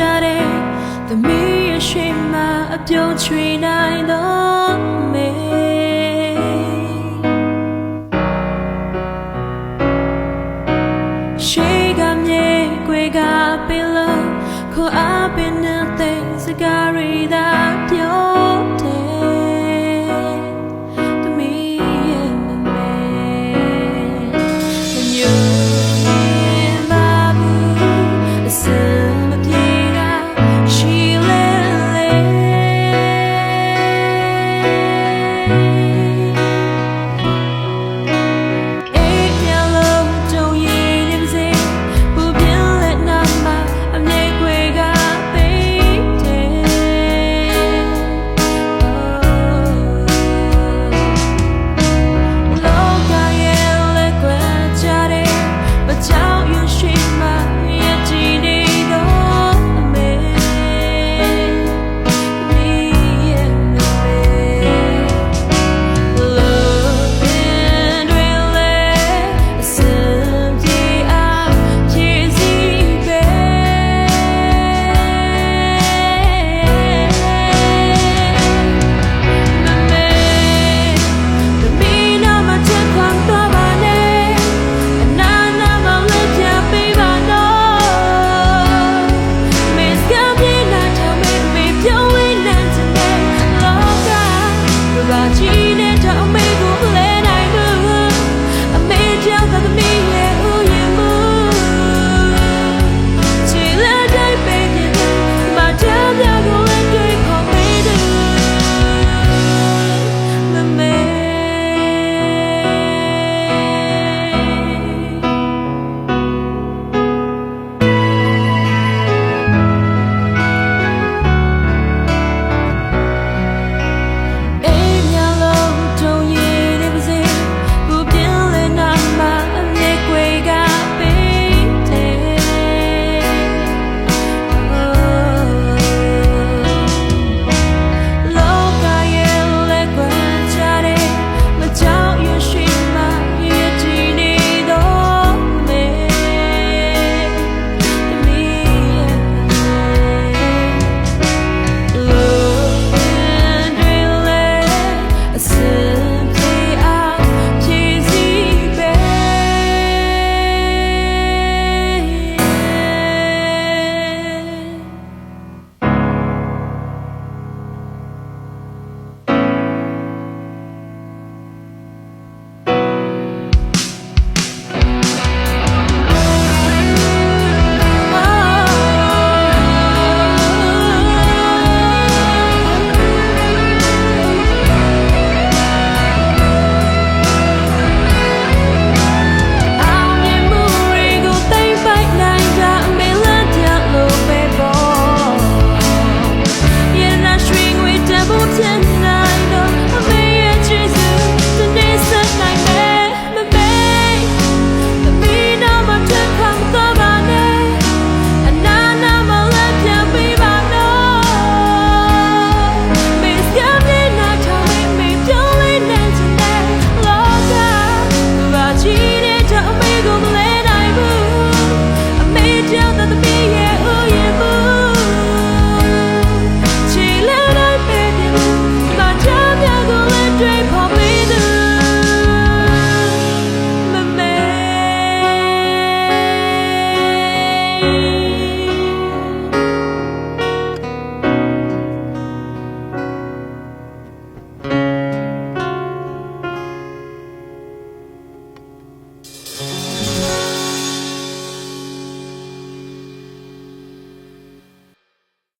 ကတွေချတဲ့သမီးရဲ့ရှိမှအပြုံးချွေနိုင်တော့မေရှိကမြေကွေကပင်လို့ခေါ်အပင်နဲ့တဲ့စကားရီသာပြောတယ်